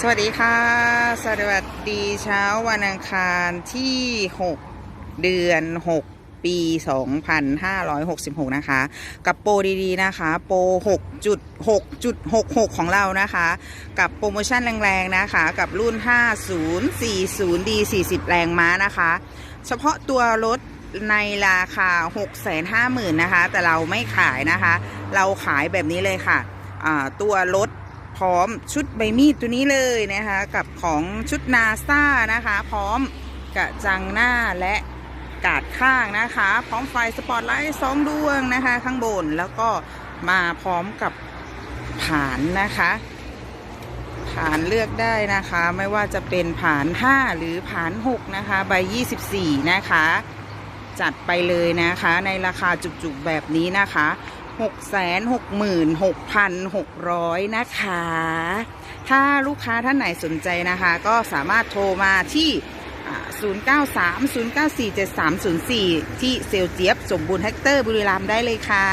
สวัสดีค่ะ สวัสดีเช้าวันอังคารที่ 6 เดือน 6 ปี 2566 นะคะ กับโปรดีๆนะคะ โปร 6.6.66 ของเรานะคะ กับโปรโมชั่นแรงๆนะคะ กับรุ่น 5040D 40 แรงม้านะคะ เฉพาะตัวรถในราคา 650,000 นะคะ แต่เราไม่ขายนะคะ เราขายแบบนี้เลยค่ะ ตัวรถ พร้อมชุดใบมีดตัวนี้เลยนะคะ กับของชุดนาซานะคะ พร้อมกระจังหน้าและกาดข้างนะคะ พร้อมไฟสปอตไลท์สองดวงนะคะ ข้างบนแล้วก็มาพร้อมกับผานนะคะผานเลือกได้นะคะ ไม่ว่าจะเป็นผาน 5 หรือผาน 6 นะคะ ใบ 24 นะคะ จัดไปเลยนะคะ ในราคาจุกๆแบบนี้นะคะ 666,600นะคะ ถ้าลูกค้าท่านไหนสนใจนะคะ ก็สามารถโทรมาที่อ่า093 094 7304 ที่เซลเจี๊ยบสมบูรณ์แฮกเตอร์บุรีรัมย์ได้เลยค่ะ